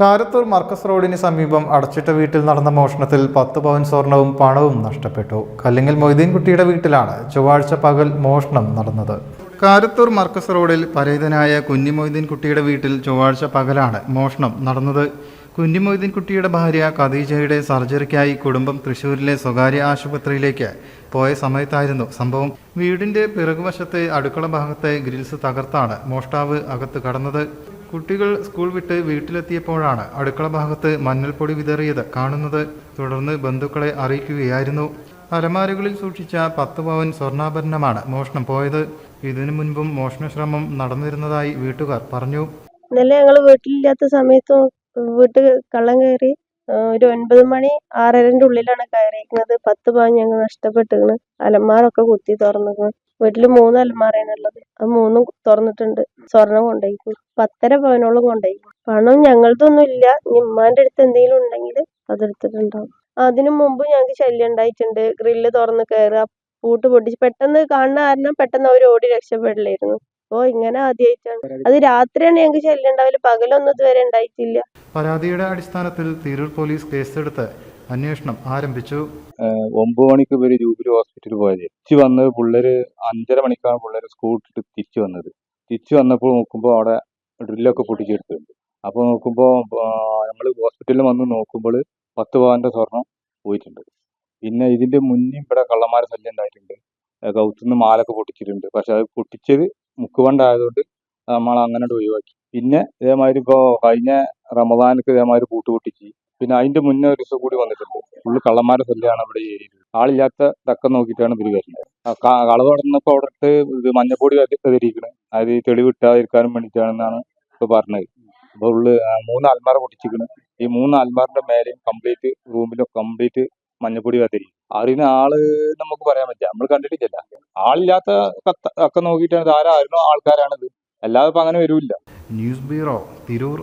കാരത്തൂർ മർക്കസ് റോഡിന് സമീപം അടച്ചിട്ട വീട്ടിൽ നടന്ന മോഷണത്തിൽ പത്ത് പവൻ സ്വർണവും പണവും നഷ്ടപ്പെട്ടു. കല്ലിങ്ങൽ മൊയ്തീൻകുട്ടിയുടെ വീട്ടിലാണ് ചൊവ്വാഴ്ച പകൽ മോഷണം നടന്നത്. കാരത്തൂർ മർക്കസ് റോഡിൽ പരേതനായ കുഞ്ഞി മൊയ്തീൻകുട്ടിയുടെ വീട്ടിൽ ചൊവ്വാഴ്ച പകലാണ് മോഷണം നടന്നത്. കുഞ്ഞി മൊയ്തീൻകുട്ടിയുടെ ഭാര്യ ഖദീജയുടെ സർജറിക്കായി കുടുംബം തൃശൂരിലെ സ്വകാര്യ ആശുപത്രിയിലേക്ക് പോയ സമയത്തായിരുന്നു സംഭവം. വീടിന്റെ പിറകുവശത്തെ അടുക്കള ഭാഗത്തെ ഗ്രിൽസ് തകർത്താണ് മോഷ്ടാവ് അകത്ത് കടന്നത്. കുട്ടികൾ സ്കൂൾ വിട്ട് വീട്ടിലെത്തിയപ്പോഴാണ് അടുക്കള ഭാഗത്ത് മഞ്ഞൾപ്പൊടി വിതറിയത് കാണുന്നത്. തുടർന്ന് ബന്ധുക്കളെ അറിയിക്കുകയായിരുന്നു. അലമാരകളിൽ സൂക്ഷിച്ച പത്ത് പവൻ സ്വർണാഭരണമാണ് മോഷണം പോയത്. ഇതിനു മുൻപും മോഷണശ്രമം നടന്നിരുന്നതായി വീട്ടുകാർ പറഞ്ഞു. ഇന്നലെ ഞങ്ങൾ വീട്ടിലില്ലാത്ത സമയത്ത് വീട്ടിൽ കള്ളം കയറി ഒരു ഒൻപത് മണി ആറരന്റെ ഉള്ളിലാണ് കയറിയിരിക്കുന്നത് പത്ത് പവൻ ഞങ്ങൾ നഷ്ടപ്പെട്ടിരുന്നു. അലമാരൊക്കെ കുത്തി തുറന്നു വീട്ടിൽ മൂന്ന് അലമാരയാണ് ഉള്ളത്. അത് മൂന്നും തുറന്നിട്ടുണ്ട്. സ്വർണം കൊണ്ടുപോയി പത്തര പവനോളം കൊണ്ടുപോയി പണം ഞങ്ങളതൊന്നും ഇല്ല. ഇനി ഉമ്മാന്റെ അടുത്ത് എന്തെങ്കിലും ഉണ്ടെങ്കിൽ അതെടുത്തിട്ടുണ്ടാവും. അതിനു മുമ്പ് ഞങ്ങൾക്ക് ശല്യം ഉണ്ടായിട്ടുണ്ട്. ഗ്രില്ല് തുറന്ന് കയറുക പൂട്ട് പൊട്ടിച്ച് പെട്ടെന്ന് കാണുന്ന കാരണം പെട്ടെന്ന് അവർ ഓടി രക്ഷപ്പെടില്ലായിരുന്നു. അപ്പോ ഇങ്ങനെ ആദ്യമായിട്ടാണ് അത് രാത്രിയാണ് ഞങ്ങൾക്ക് ശല്യം ഉണ്ടാവില്ല പകലൊന്നും ഇതുവരെ ഉണ്ടായിട്ടില്ല. പരാതിയുടെ അടിസ്ഥാനത്തിൽ തിരൂർ പോലീസ് കേസെടുത്ത് അന്വേഷണം ആരംഭിച്ചു. ഒമ്പത് മണിക്ക് ഇവർ ജൂബിലി ഹോസ്പിറ്റലിൽ പോയത്. തിരിച്ചു വന്നത് പിള്ളേര് അഞ്ചര മണിക്കാണ് പിള്ളേര് സ്കൂൾ ഇട്ടിട്ട് തിരിച്ചു വന്നത്. തിരിച്ചു വന്നപ്പോൾ നോക്കുമ്പോൾ അവിടെ ഡ്രില്ലൊക്കെ പൊട്ടിച്ചെടുത്തിട്ടുണ്ട്. അപ്പോൾ നോക്കുമ്പോൾ നമ്മൾ ഹോസ്പിറ്റലിൽ വന്ന് നോക്കുമ്പോൾ പത്ത് പവന്റെ സ്വർണം പോയിട്ടുണ്ട്. പിന്നെ ഇതിന്റെ മുന്നേ ഇവിടെ കള്ളന്മാരെ ശല്യം ഉണ്ടായിട്ടുണ്ട്. കൗത്തുനിന്ന് മാലൊക്കെ പൊട്ടിച്ചിട്ടുണ്ട്. പക്ഷെ അത് പൊട്ടിച്ചത് മുക്കുവണ്ടായതുകൊണ്ട് നമ്മൾ അങ്ങനെ ഒഴിവാക്കി. പിന്നെ ഇതേമാതിരി ഇപ്പോൾ കഴിഞ്ഞ റമദാനക്ക് ഇതേമാതിരി പൂട്ട് പൊട്ടിച്ച്. പിന്നെ അതിന്റെ മുന്നേ ഒരു ദിവസം കൂടി വന്നിട്ടുണ്ട്. ഫുള്ള് കള്ളന്മാരുടെ ശല്യമാണ് ഇവിടെ ഏരിയയിൽ. ആളില്ലാത്ത തക്കം നോക്കിയിട്ടാണ് ഇവർ വരുന്നത്. കളവ് നടന്നപ്പോൾ അവിടെ ഇത് മഞ്ഞപ്പൊടി കതിരിക്കണ് അത് തെളിവ് ഇട്ടാതിരിക്കാനും വേണ്ടിയിട്ടാണെന്നാണ് ഇപ്പൊ പറഞ്ഞത്. അപ്പൊ ഉള്ളു മൂന്ന് അൽമാര പൊട്ടിച്ചിരിക്കുന്നത് ഈ മൂന്ന് അൽമാറിന്റെ മേലെയും കംപ്ലീറ്റ് റൂമിലും കംപ്ലീറ്റ് മഞ്ഞപ്പൊടി കത്തിരി അറിയുന്ന ആൾ നമുക്ക് പറയാൻ പറ്റില്ല. നമ്മൾ കണ്ടിട്ടില്ല ആളില്ലാത്ത ഒക്കെ നോക്കിയിട്ടാണ് ആരായിരുന്നു ആൾക്കാരാണിത്. അല്ലാതെ ഇപ്പൊ അങ്ങനെ വരില്ല. News bureau Tirur.